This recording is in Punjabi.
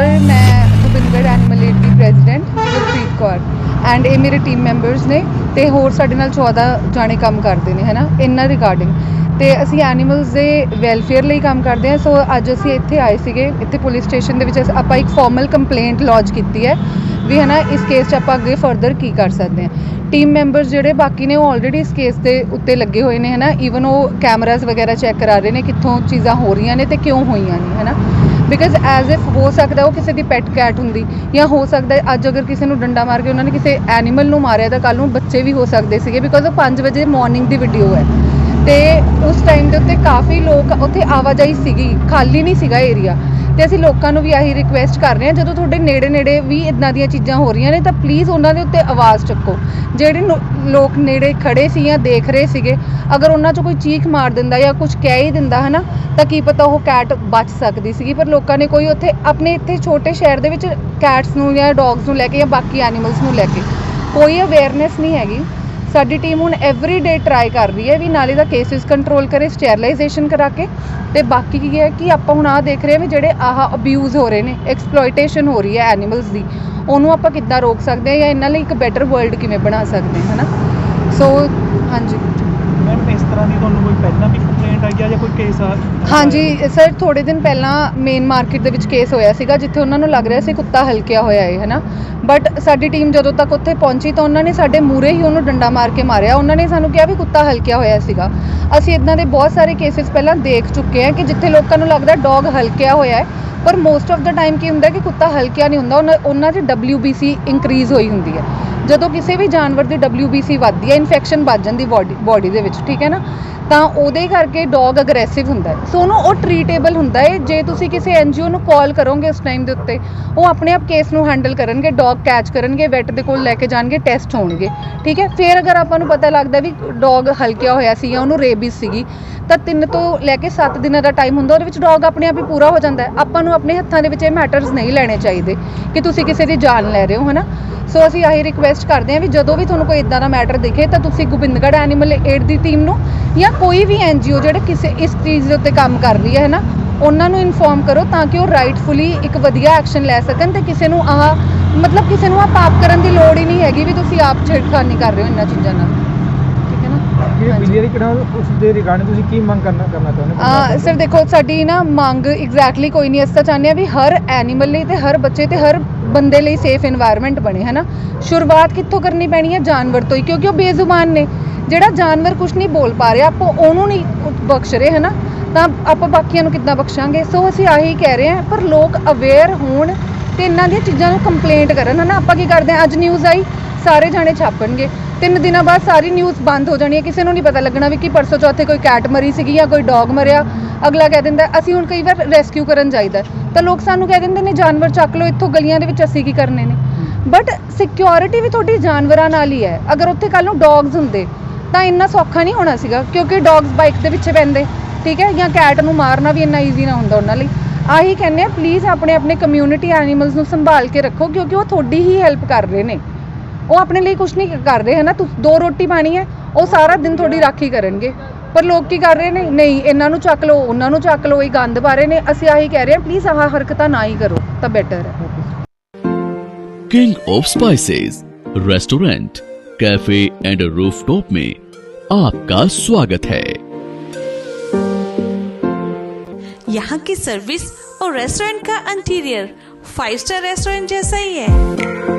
ਸਰ ਮੈਂ ਗੋਬਿੰਦਗੜ੍ਹ ਐਨੀਮਲ ਏਡ ਦੀ ਪ੍ਰੈਜ਼ੀਡੈਂਟ ਗੁਰਪ੍ਰੀਤ ਕੌਰ ਐਂਡ ਇਹ ਮੇਰੇ ਟੀਮ ਮੈਂਬਰਸ ਨੇ ਤੇ ਹੋਰ ਸਾਡੇ ਨਾਲ 14 ਜਾਣੇ ਕੰਮ ਕਰਦੇ ਨੇ ਹੈਨਾ ਇਹਨਾਂ ਰਿਗਾਰਡਿੰਗ ਤੇ ਅਸੀਂ ਐਨੀਮਲਸ ਦੇ ਵੈਲਫੇਅਰ ਲਈ ਕੰਮ ਕਰਦੇ ਹਾਂ ਸੋ ਅੱਜ ਅਸੀਂ ਇੱਥੇ ਆਏ ਸੀਗੇ ਇੱਥੇ ਪੁਲਿਸ ਸਟੇਸ਼ਨ ਦੇ ਵਿੱਚ ਆਪਾਂ ਇੱਕ ਫਾਰਮਲ ਕੰਪਲੇਂਟ ਲੌਂਚ ਕੀਤੀ ਹੈ ਵੀ ਹੈ ਨਾ ਇਸ ਕੇਸ 'ਚ ਆਪਾਂ ਅੱਗੇ ਫਰਦਰ ਕੀ ਕਰ ਸਕਦੇ ਹਾਂ ਟੀਮ ਮੈਂਬਰਸ ਜਿਹੜੇ ਬਾਕੀ ਨੇ ਉਹ ਆਲਰੇਡੀ ਇਸ ਕੇਸ ਦੇ ਉੱਤੇ ਲੱਗੇ ਹੋਏ ਨੇ ਹੈ ਨਾ ਈਵਨ ਉਹ ਕੈਮਰਾਜ਼ ਵਗੈਰਾ ਚੈੱਕ ਕਰਾ ਰਹੇ ਨੇ ਕਿੱਥੋਂ ਚੀਜ਼ਾਂ ਹੋ ਰਹੀਆਂ ਨੇ ਤੇ ਕਿਉਂ ਹੋਈਆਂ ਨੇ ਹੈ ਨਾ ਬਿਕਾਜ਼ ਐਜ਼ ਇਫ ਹੋ ਸਕਦਾ ਉਹ ਕਿਸੇ ਦੀ ਪੈਟ ਕੈਟ ਹੁੰਦੀ ਜਾਂ ਹੋ ਸਕਦਾ ਅੱਜ ਅਗਰ ਕਿਸੇ ਨੂੰ ਡੰਡਾ ਮਾਰ ਕੇ ਉਹਨਾਂ ਨੇ ਕਿਸੇ ਐਨੀਮਲ ਨੂੰ ਮਾਰਿਆ ਤਾਂ ਕੱਲ ਨੂੰ ਬੱਚੇ ਵੀ ਹੋ ਸਕਦੇ ਸੀਗੇ ਬਿਕਾਜ਼ ਉਹ 5 ਵਜੇ ਮਾਰਨਿੰਗ ਦੀ ਵੀਡੀਓ ਹੈ। ਤੇ ਉਸ ਟਾਈਮ ਦੇ ਉੱਤੇ ਕਾਫੀ ਲੋਕ ਉੱਥੇ ਆਵਾਜਾਈ ਸੀਗੀ, ਖਾਲੀ ਨਹੀਂ ਸੀਗਾ ਏਰੀਆ ਤੇ ਅਸੀਂ ਲੋਕਾਂ ਨੂੰ ਵੀ ਆਹੀ ਰਿਕੁਐਸਟ ਕਰ ਰਹੇ ਹਾਂ, ਜਦੋਂ ਤੁਹਾਡੇ ਨੇੜੇ ਨੇੜੇ ਵੀ ਇਦਾਂ ਦੀਆਂ ਚੀਜ਼ਾਂ ਹੋ ਰਹੀਆਂ ਨੇ, ਤਾਂ ਪਲੀਜ਼ ਉਹਨਾਂ ਦੇ ਉੱਤੇ ਆਵਾਜ਼ ਚੱਕੋ। ਜਿਹੜੇ ਨੋ- ਲੋਕ ਨੇੜੇ ਖੜੇ ਸੀ ਜਾਂ ਦੇਖ ਰਹੇ ਸੀਗੇ, ਅਗਰ ਉਹਨਾਂ 'ਚੋਂ ਕੋਈ ਚੀਖ ਮਾਰ ਦਿੰਦਾ ਜਾਂ ਕੁਝ ਕਹਿ ਹੀ ਦਿੰਦਾ, ਹਨਾ, ਤਾਂ ਕੀ ਪਤਾ ਉਹ ਕੈਟ ਬਚ ਸਕਦੀ ਸੀਗੀ। ਪਰ ਲੋਕਾਂ ਨੇ ਕੋਈ ਉੱਥੇ ਆਪਣੇ ਇੱਥੇ ਛੋਟੇ ਸ਼ਹਿਰ ਦੇ ਵਿੱਚ ਕੈਟਸ ਨੂੰ ਜਾਂ ਡੌਗਸ ਨੂੰ ਲੈ ਕੇ ਜਾਂ ਬਾਕੀ ਐਨੀਮਲਸ ਨੂੰ ਲੈ ਕੇ ਕੋਈ ਅਵੇਅਰਨੈਸ ਨਹੀਂ ਹੈਗੀ। ਸਾਡੀ ਟੀਮ ਹੁਣ ਐਵਰੀ ਡੇ ਟਰਾਈ ਕਰ ਰਹੀ ਹੈ ਵੀ ਨਾਲੇ ਦਾ ਕੇਸਿਸ ਕੰਟਰੋਲ ਕਰੇ ਸਟੈਰਲਾਈਜੇਸ਼ਨ ਕਰਾ ਕੇ। ਤੇ ਬਾਕੀ ਕੀ ਹੈ ਕਿ ਆਪਾਂ ਹੁਣ ਆ ਦੇਖ ਰਹੇ ਹਾਂ ਵੀ ਜਿਹੜੇ ਆਹ ਅਬਿਊਜ਼ ਹੋ ਰਹੇ ਨੇ ਐਕਸਪਲੋਇਟੇਸ਼ਨ ਹੋ ਰਹੀ ਹੈ ਐਨੀਮਲਸ ਦੀ। ਉਹਨੂੰ ਆਪਾਂ ਕਿੱਦਾਂ ਰੋਕ ਸਕਦੇ ਹਾਂ ਜਾਂ ਇਹਨਾਂ ਲਈ ਇੱਕ ਬੈਟਰ ਵਰਲਡ ਕਿਵੇਂ ਬਣਾ ਸਕਦੇ ਹਾਂ, ਹਨਾ? ਸੋ ਹਾਂਜੀ। ਮੈਮ ਇਸ ਤਰ੍ਹਾਂ ਦੀ ਤੁਹਾਨੂੰ ਕੋਈ ਪਹਿਲਾਂ ਵੀ ਕੰਪਲੇਂਟ ਆਈ ਆ ਜਾਂ ਕੋਈ ਕੇਸ ਆ? ਹਾਂਜੀ, ਸਰ ਥੋੜੇ ਦਿਨ ਪਹਿਲਾਂ ਮੇਨ ਮਾਰਕੀਟ ਦੇ ਵਿੱਚ ਕੇਸ ਹੋਇਆ ਸੀਗਾ, ਜਿੱਥੇ ਉਹਨਾਂ ਨੂੰ ਲੱਗ ਰਿਹਾ ਸੀ ਕੁੱਤਾ ਹਲਕਿਆ ਹੋਇਆ ਹੈ ਹਨਾ? ਬਟ ਸਾਡੀ ਟੀਮ ਜਦੋਂ ਤੱਕ ਉੱਥੇ ਪਹੁੰਚੀ ਤਾਂ ਉਹਨਾਂ ਨੇ ਸਾਡੇ ਮੂਰੇ ਹੀ ਉਹਨੂੰ ਡੰਡਾ ਮਾਰ ਕੇ ਮਾਰਿਆ। ਉਹਨਾਂ ਨੇ ਸਾਨੂੰ ਕਿਹਾ ਵੀ ਕੁੱਤਾ ਹਲਕਿਆ ਹੋਇਆ ਸੀਗਾ। ਅਸੀਂ ਇਦਾਂ ਦੇ ਬਹੁਤ ਸਾਰੇ ਕੇਸਿਸ ਪਹਿਲਾਂ ਦੇਖ ਚੁੱਕੇ ਹਾਂ ਕਿ ਜਿੱਥੇ ਲੋਕਾਂ ਨੂੰ ਲੱਗਦਾ ਡੌਗ ਹਲਕਿਆ ਹੋਇਆ ਹੈ ਪਰ ਮੋਸਟ ਆਫ ਦਾ ਟਾਈਮ ਕੀ ਹੁੰਦਾ ਕਿ ਕੁੱਤਾ ਹਲਕਿਆ ਨਹੀਂ ਹੁੰਦਾ, ਉਹਨਾਂ- ਉਹਨਾਂ 'ਚ WBC ਇਨਕਰੀਜ਼ ਹੋਈ ਹੁੰਦੀ ਹੈ। ਜਦੋਂ ਕਿਸੇ ਵੀ ਜਾਨਵਰ ਦੀ WBC ਵੱਧਦੀ ਹੈ ਇਨਫੈਕਸ਼ਨ ਵੱਧ ਜਾਂਦੀ ਬਾਡੀ ਬਾਡੀ ਦੇ ਵਿੱਚ, ਠੀਕ ਹੈ ਨਾ? ਤਾਂ ਉਹਦੇ ਕਰਕੇ ਡੌਗ ਅਗਰੈਸਿਵ ਹੁੰਦਾ ਹੈ। ਸੋ ਉਹਨੂੰ ਉਹ ਟ੍ਰੀਟੇਬਲ ਹੁੰਦਾ ਹੈ। ਜੇ ਤੁਸੀਂ ਕਿਸੇ ਐਨਜੀਓ ਨੂੰ ਕਾਲ ਕਰੋਗੇ ਉਸ ਟਾਈਮ ਦੇ ਉੱਤੇ, ਉਹ ਆਪਣੇ ਆਪ ਕੇਸ ਨੂੰ ਹੈਂਡਲ ਕਰਨਗੇ ਡੌਗ ਕੈਚ ਕਰਨਗੇ ਵੈਟ ਦੇ ਕੋਲ ਲੈ ਕੇ ਜਾਣਗੇ ਟੈਸਟ ਹੋਣਗੇ, ਠੀਕ ਹੈ? ਫਿਰ ਅਗਰ ਆਪਾਂ ਨੂੰ ਪਤਾ ਲੱਗਦਾ ਵੀ ਡੌਗ ਹਲਕਿਆ ਹੋਇਆ ਸੀ ਜਾਂ ਉਹਨੂੰ ਰੇਬੀਜ਼ ਸੀਗੀ, ਤਾਂ 3 ਤੋਂ ਲੈ ਕੇ 7 ਦਿਨਾਂ ਦਾ ਟਾਈਮ ਹੁੰਦਾ, ਉਹਦੇ ਵਿੱਚ ਡੌਗ ਆਪਣੇ ਆਪ ਹੀ ਪੂਰਾ ਹੋ ਜਾਂਦਾ ਹੈ। ਆਪਾਂ ਨੂੰ ਆਪਣੇ ਹੱਥਾਂ ਦੇ ਵਿੱਚ ਇਹ ਮੈਟਰਸ ਨਹੀਂ ਲੈਣੇ ਚਾਹੀਦੇ ਕਿ ਤੁਸੀਂ ਕਿਸੇ ਦੀ ਜਾਨ ਲੈ ਰਹੇ ਹੋ, ਹਨਾ? ਸੋ ਅਸੀਂ ਆਹੀ ਰਿਕੁਐਸਟ ਕਰਦੇ ਹਾਂ ਵੀ ਜਦੋਂ ਵੀ ਤੁਹਾਨੂੰ ਕੋਈ ਇਦਾਂ ਦਾ ਮੈਟਰ ਦਿਖੇ ਤਾਂ ਤੁਸੀਂ ਗੋਬਿੰਦਗੜ੍ਹ ਐਨੀਮਲ ਏਡ ਦੀ ਟੀਮ ਨੂੰ ਜਾਂ ਕੋਈ ਵੀ ਐਨਜੀਓ ਜਿਹੜੇ ਕਿਸੇ ਇਸ ਚੀਜ਼ ਦੇ ਉੱਤੇ ਕੰਮ ਕਰ ਰਹੀ ਹੈ ਨਾ ਉਹਨਾਂ ਨੂੰ ਇਨਫੋਰਮ ਕਰੋ ਤਾਂ ਕਿ ਉਹ ਰਾਈਟਫੁਲੀ ਇੱਕ ਵਧੀਆ ਐਕਸ਼ਨ ਲੈ ਸਕਣ ਤੇ ਕਿਸੇ ਨੂੰ ਆਹ ਮਤਲਬ ਕਿਸੇ ਨੂੰ ਆਹ ਪਾਪ ਕਰਨ ਦੀ ਲੋੜ ਹੀ ਨਹੀਂ ਹੈਗੀ ਵੀ ਤੁਸੀਂ ਆਪ ਛੇੜਖਾਨੀ ਕਰ ਰਹੇ ਹੋ ਇਹਨਾਂ ਚੀਜ਼ਾਂ ਨਾਲ। ਜਿਹੜੀ ਬਿਜਲੀ ਵਾਲੀ ਕਿਹੜਾ ਉਸ ਦੇ ਰਿਗਾਰਡਿੰਗ ਤੁਸੀਂ ਕੀ ਮੰਗ ਕਰਨਾ ਕਰਨਾ ਚਾਹੁੰਦੇ ਹੋ? ਸਰ ਦੇਖੋ ਸਾਡੀ ਨਾ ਮੰਗ ਐਗਜ਼ੈਕਟਲੀ ਕੋਈ ਨਹੀਂ ਅਸਾਂ ਚਾਹੁੰਦੇ ਆ ਵੀ ਹਰ ਐਨੀਮਲ ਲਈ ਤੇ ਹਰ ਬੱਚੇ ਤੇ ਹਰ ਬੰਦੇ ਲਈ ਸੇਫ এনवायरमेंट ਬਣੇ ਹਨਾ? ਸ਼ੁਰੂਆਤ ਕਿੱਥੋਂ ਕਰਨੀ ਪੈਣੀ ਹੈ? ਜਾਨਵਰ ਤੋਂ ਹੀ ਕਿਉਂਕਿ ਉਹ ਬੇਜ਼ੁਬਾਨ ਨੇ। ਜਿਹੜਾ ਜਾਨਵਰ ਕੁਝ ਨਹੀਂ ਬੋਲ ਪਾ ਰਿਹਾ ਆਪਾਂ ਉਹਨੂੰ ਨਹੀਂ ਬਖਸ਼ ਰਹੇ ਹਨਾ? ਤਾਂ ਆਪਾਂ ਬਾਕੀਆਂ ਨੂੰ ਕਿੱਦਾਂ ਬਖਸ਼ਾਂਗੇ? ਸੋ ਅਸੀਂ ਆਹੀ ਕਹਿ ਰਹੇ ਹਾਂ ਪਰ ਲੋਕ ਅਵੇਅਰ ਹੋਣ ਤੇ ਇਹਨਾਂ ਦੀਆਂ ਚੀਜ਼ਾਂ ਨੂੰ ਕੰਪਲੇਂਟ ਕਰਨ ਹਨਾ? ਆਪਾਂ ਕੀ ਕਰਦੇ ਆ ਅੱਜ ਨਿਊਜ਼ ਆਈ ਸਾਰੇ ਜਾਣੇ ਛਾਪਣਗੇ। ਤਿੰਨ ਦਿਨਾਂ ਬਾਅਦ ਸਾਰੀ ਨਿਊਜ਼ ਬੰਦ ਹੋ ਜਾਣੀ ਹੈ। ਕਿਸੇ ਨੂੰ ਨਹੀਂ ਪਤਾ ਲੱਗਣਾ ਵੀ ਕਿ ਪਰਸੋਂ ਚੌਥੇ ਕੋਈ ਕੈਟ ਮਰੀ ਸੀਗੀ ਜਾਂ ਕੋਈ ਡੌਗ ਮਰਿਆ। ਅਗਲਾ ਕਹਿ ਦਿੰਦਾ, ਅਸੀਂ ਹੁਣ ਕਈ ਵਾਰ ਰੈਸਕਿਊ ਕਰਨ ਜਾਈਦਾ ਤਾਂ ਲੋਕ ਸਾਨੂੰ ਕਹਿ ਦਿੰਦੇ ਨੇ, ਜਾਨਵਰ ਚੱਕ ਲਓ, ਇੱਥੋਂ ਗਲੀਆਂ ਦੇ ਵਿੱਚ ਅਸੀਂ ਕੀ ਕਰਨੇ ਨੇ? ਬਟ ਸਿਕਿਉਰਿਟੀ ਵੀ ਤੁਹਾਡੀ ਜਾਨਵਰਾਂ ਨਾਲ ਹੀ ਹੈ। ਅਗਰ ਉੱਥੇ ਕੱਲ ਨੂੰ ਡੌਗਸ ਹੁੰਦੇ, ਤਾਂ ਇੰਨਾ ਸੌਖਾ ਨਹੀਂ ਹੋਣਾ ਸੀਗਾ, ਕਿਉਂਕਿ ਡੌਗਸ ਬਾਈਕ ਦੇ ਪਿੱਛੇ ਪੈਂਦੇ, ਠੀਕ ਹੈ? ਜਾਂ ਕੈਟ ਨੂੰ ਮਾਰਨਾ ਵੀ ਇੰਨਾ ਈਜ਼ੀ ਨਾ ਹੁੰਦਾ ਉਹਨਾਂ ਲਈ। ਆਹੀ ਕਹਿੰਦੇ ਆ ਪਲੀਜ਼ ਆਪਣੇ ਆਪਣੇ ਕਮਿਊਨਿਟੀ ਐਨੀਮਲਸ ਨੂੰ ਸੰਭਾਲ ਕੇ ਰੱਖੋ, ਕਿਉਂਕਿ ਉਹ ਤੁਹਾਡੀ ਹੀ ਹੈਲਪ ਕਰ ਰਹੇ ਨੇ। ਉਹ ਆਪਣੇ ਲਈ ਕੁਝ ਨਹੀਂ ਕਰ ਰਹੇ ਹੈ ਨਾ ਤੁਸੀਂ ਦੋ ਰੋਟੀ ਪਾਣੀ ਹੈ ਉਹ ਸਾਰਾ ਦਿਨ ਤੁਹਾਡੀ ਰਾਖੀ ਕਰਨਗੇ ਪਰ ਲੋਕ ਕੀ ਕਰ ਰਹੇ ਨੇ ਨਹੀਂ ਇਹਨਾਂ ਨੂੰ ਚੱਕ ਲਓ ਉਹਨਾਂ ਨੂੰ ਚੱਕ ਲਓ ਇਹ ਗੰਦ ਪਾ ਰਹੇ ਨੇ ਅਸੀਂ ਆਹੀ ਕਹਿ ਰਹੇ ਹਾਂ ਪਲੀਜ਼ ਆਹ ਹਰਕਤਾਂ ਨਾ ਹੀ ਕਰੋ ਤਾਂ ਬੈਟਰ ਹੈ king of spices restaurant cafe and rooftop में आपका स्वागत है यहाँ की सर्विस और रेस्टोरेंट का इंटीरियर फाइव स्टार रेस्टोरेंट जैसा ही है